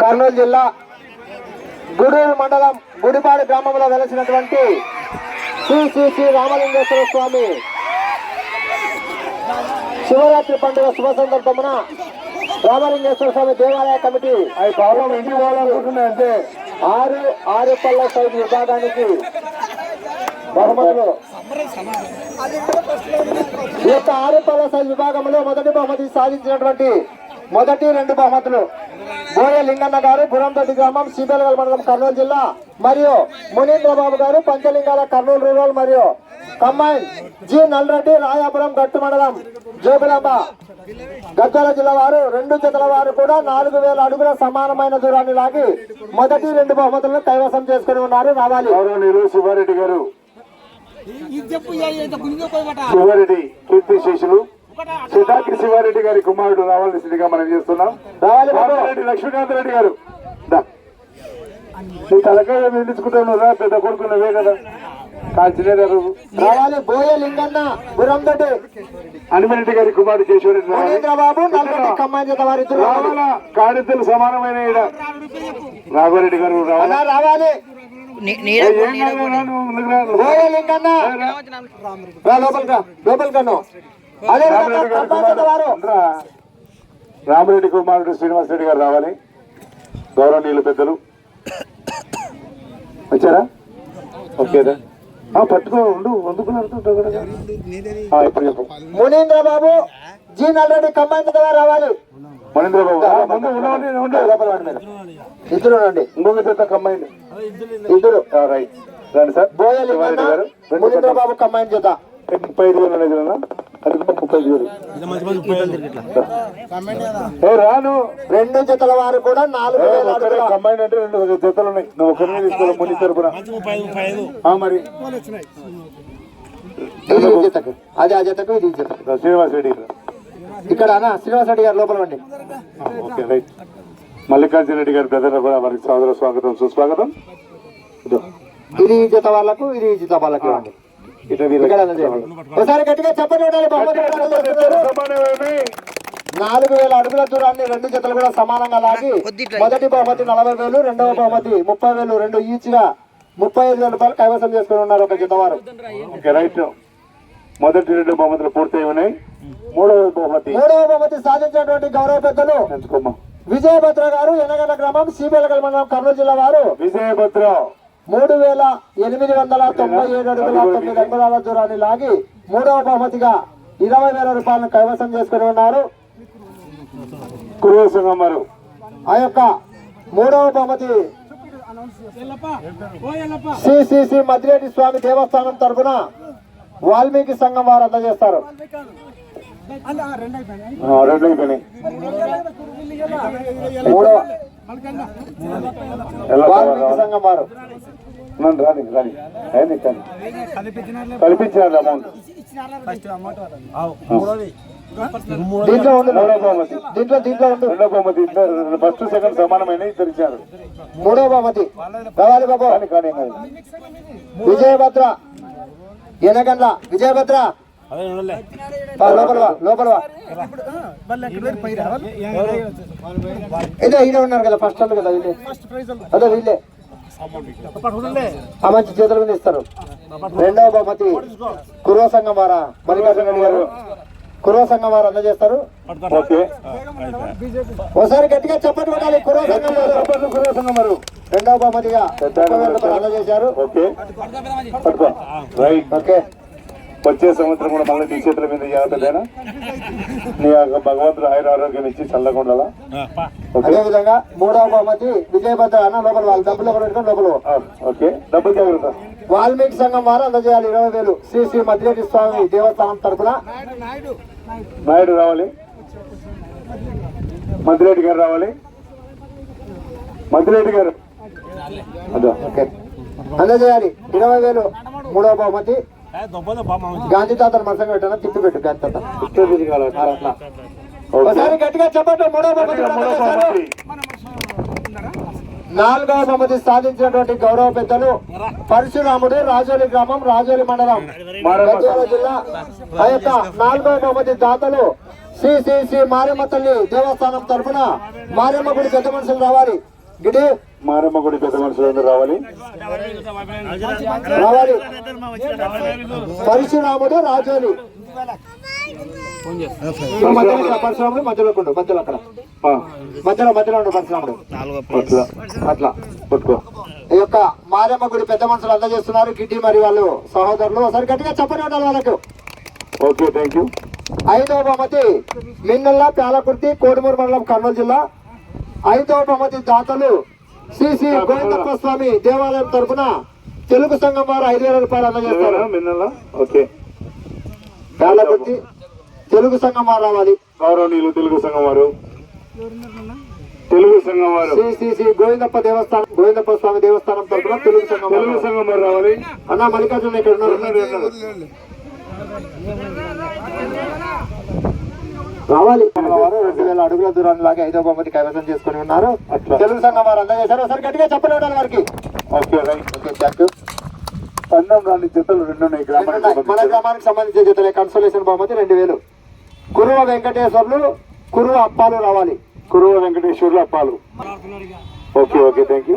కర్నూలు జిల్లా గూడూరు మండలం గుడిపాడు గ్రామంలో వెలసినటువంటి శ్రీ శ్రీ శ్రీ రామలింగేశ్వర స్వామి శివరాత్రి పండుగ శుభ సందర్భమున రామలింగేశ్వర స్వామి దేవాలయ కమిటీ అవి పోవాలనుకుంటున్నాయి అంతే ఆరు ఆరు పళ్ళ సైజు విభాగానికి బహుమతులు. ఈ యొక్క ఆరు పళ్ళ సైజు విభాగంలో మొదటి బహుమతి సాధించినటువంటి మొదటి రెండు బహుమతులు. బోయ లింగన్న గారు గురందొడ్డి గ్రామం సిబిఎల్గల్ మండలం కర్నూలు జిల్లా మరియు మునీంద్రబాబు గారు పంచలింగాల కర్నూలు రూరల్ మరియు కంబైన్ జి నల్రెడ్డి రాయాపురం గట్టు మండలం జోగులాంబ గద్వాల జిల్లా వారు రెండు జతల వారు కూడా నాలుగు వేల అడుగుల సమానమైన దూరాన్ని లాగి మొదటి రెండు బహుమతులను కైవసం చేసుకుని ఉన్నారు. రావాలి. శివారెడ్డి గారు. శివారెడ్డి కీర్తి శేషులు. సిద్ధార్థి శివారెడ్డి గారి కుమారుడు రావాల్సిందిగా మనం చేస్తున్నాం. రావాలి బాబు. రెడ్డి లక్ష్మీకాంత్ రెడ్డి గారు. నీ తలకాయ నిలుచుకుంటాను రా పెద్ద కొడుకు నువ్వే కదా. కాల్చినే గారు రావాలి బోయ లింగన్న గురందొడ్డి హనుమరెడ్డి గారి కుమారుడు కేశవరెడ్డి రావాలి. కాడిద్దరు సమానమైన ఈడ. రాఘవరెడ్డి గారు రావాలా? అన్నా రావాలి. ఏ, ఏం కాదు, రా, నువ్వు ముందుకు రా, నువ్వు. బోయ లింగన్న. రా. లోపలికి రా. రామరెడ్డి కుమారుడు రా. రామరెడ్డి కుమారుడు శ్రీనివాస్ రెడ్డి గారు రావాలి. గౌరవనీయులు పెద్దలు. వచ్చారా? ఓకేదా ఆ, పట్టుకో ఉండు వందుకున్నారు ఇప్పుడు చెప్పు. మునీంద్రబాబు జి నల్రెడ్డి కమ్మాయి జత వారు రావాలి. మణేంద్ర బాబు. ఇద్దరు రండి ఇంకొక జత కమ్మైంది ఇద్దరు రైట్. రండి సార్. బోయ శివారెడ్డి లింగన్న గారు. రెండు మునీంద్రబాబు కమ్మాయి జత జత. ముప్పై ఐదు వేలు రాను రెండు జతల వారు కూడా నాలుగు కంబైన్ అంటే రెండు జతలు ఉన్నాయి. నువ్వు ఒకరిని తీసుకోవాలి ముని తరపున. మరి. జతకు. అది ఆ జతకు ఇది జతకు. శ్రీనివాస్ రెడ్డి గారు. ఇక్కడ అన్న శ్రీనివాస్ రెడ్డి గారు లోపల ఆ, ఓకే రైట్. మల్లికార్జున రెడ్డి గారి బ్రదర్ కూడా వారికి సాదర స్వాగతం సుస్వాగతం. ఇదో. జత వాళ్ళకు ఇది జత వాళ్ళకు ఇవ్వండి. ఒకసారి గట్టిగా చెప్పండి? నాలుగు వేల అడుగుల దూరాన్ని రెండు జతలు కూడా సమానంగా లాగి మొదటి బహుమతి నలభై వేలు రెండవ బహుమతి ముప్పై వేలు రెండు ఈచ్గా ముప్పై ఐదు వేల రూపాయలు కైవసం చేసుకుని ఉన్నారు ఒక జత వారు. Okay right. మొదటి రెండు బహుమతులు పూర్తయి ఉన్నాయి. మూడవ బహుమతి. మూడవ బహుమతి సాధించినటువంటి గౌరవ పెద్దలు విజయభద్ర గారు ఎనగండ గ్రామం సిబిఎల్గల్ మండలం కర్నూలు జిల్లా వారు. విజయభద్ర. మూడు వేల ఎనిమిది వందల తొంభై ఏడు అడుగుల తొమ్మిది అంగుళాల దూరాన్ని లాగి మూడవ బహుమతిగా ఇరవై వేల రూపాయలను కైవసం చేసుకుని ఉన్నారు. ఆ యొక్క మూడవ బహుమతి శ్రీ మద్రేటి స్వామి దేవస్థానం తరపున వాల్మీకి సంఘం వారు అందజేస్తారు. మూడవ అమౌంట్. ఫస్ట్ అమౌంట్ దీంట్లో ఉండు మూడో బహుమతి. దీంట్లో దీంట్లో ఉండు. రెండో బహుమతి ఇద్దరు ఫస్ట్ సెకండ్ సమానమైన ఇద్దరు ఇచ్చారు మూడవ బహుమతి రావాలి బాబు. కానీ. విజయభద్ర. ఎనగండ్ల. విజయభద్ర. ఇదే ఈడే ఉన్నారు కదా ఫస్ట్ వాళ్ళు కదా వీళ్ళే అదే వీళ్ళే ఆ మంచి చేతుల మీద ఇస్తారు. రెండవ బహుమతి కుర్వ సంఘం వారా మల్లికార్జున రెడ్డి గారు. కుర్వ సంఘం వారు అందజేస్తారు? ఓకే. ఒకసారి గట్టిగా చెప్పండి కొట్టాలి కుర్వ సంఘం వారు చెప్పండి కురువ సంఘం వారు రెండవ బహుమతిగా అందజేశారు. ఓకే. ఓకే. వచ్చే సంవత్సరం కూడా మళ్ళీ నీ చేతుల మీద జాగ్రత్తలేనా నీ యొక్క భగవంతుడు ఆయుర ఆరోగ్యం ఇచ్చి చల్లగా ఉండాలా ఓకే. అదే విధంగా మూడవ బహుమతి విజయభద్ర అన్న లోపల వాళ్ళు డబ్బులు లోపల పెట్టుకొని లోపల ఓకే. డబ్బులు జాగ్రత్త. వాల్మీకి సంఘం వారు అందజేయాలి. ఇరవై వేలు. శ్రీ శ్రీ మద్రేటి స్వామి దేవస్థానం తరపున. నాయుడు రావాలి. మద్దిరెడ్డి గారు రావాలి. మద్దిరెడ్డి గారు. అదో. ఓకే. అందజేయాలి. ఇరవై వేలు. మూడవ బహుమతి గాంధీ తాతను మనసంగా పెట్టాను తిప్పి పెట్టు గాంధీ తాత. ఒకసారి గట్టిగా చెప్పండి మూడో. బహుమతి నాలుగవ బహుమతి సాధించినటువంటి గౌరవ పెద్దలు పరశురాముడు రాజోలి గ్రామం రాజోలి మండలం గద్వాల జిల్లా ఆ యొక్క నాలుగవ బహుమతి దాతలు శ్రీ శ్రీ శ్రీ మారమ్మ తల్లి దేవస్థానం తరపున మారమ్మ గుడి పెద్ద మనుషులు రావాలి గిడి మారమ్మ గుడి పెద్ద మనుషులు అందరూ రావాలి. రావాలి. పరశురాముడు రాజోలి. మధ్యలో పరశురాముడు మధ్యలో ఉండు మధ్యలో అక్కడ. మధ్యలో మధ్యలో ఉండు పరశురాముడు అట్లా పట్టుకో. ఈ యొక్క మారమ్మ గుడి పెద్ద మనుషులు అందజేస్తున్నారు. గిడ్డి మరి వాళ్ళు సహోదరులు. ఒకసారి గట్టిగా చెప్పని ఉండాలి వాళ్ళకు. ఓకే థ్యాంక్ యూ ఐదవ బహుమతి మిన్నల్లా పేలకుర్తి కోడుమూరు మండలం కర్నూలు జిల్లా. ఐదవ బహుమతి దాతలు శ్రీ శ్రీ గోవిందప్ప స్వామి దేవాలయం తరపున తెలుగు సంఘం వారు ఐదు వేల రూపాయలు అందజేస్తారు. ఓకే. తెలుగు సంఘం వారు రావాలి. గౌరవనీయులు తెలుగు సంఘం వారు. తెలుగు సంఘం వారు. శ్రీ శ్రీ శ్రీ గోవిందప్ప దేవస్థానం గోవిందప్ప స్వామి దేవస్థానం తరపున తెలుగు సంఘం తెలుగు. సంఘం వారు రావాలి. అన్న మల్లికార్జున ఇక్కడ ఉన్నారు. రావాలి. వేల అడుగుల దూరాన్ని లాగా ఐదో బహుమతి కైవసం చేసుకుని ఉన్నారు. తెలుగు సంఘం వారు అందజేశారు. ఒకసారి గట్టిగా చెప్పని ఉండాలి వారికి okay right. Okay thank you. పందెం రాని జతలు రెండు మన గ్రామానికి సంబంధించిన జతలే. కన్సోలేషన్ బహుమతి రెండు వేలు. కురువ వెంకటేశ్వర్లు కురువ అప్పాలు రావాలి. కురువ వెంకటేశ్వర్లు అప్పాలు. Okay okay thank you.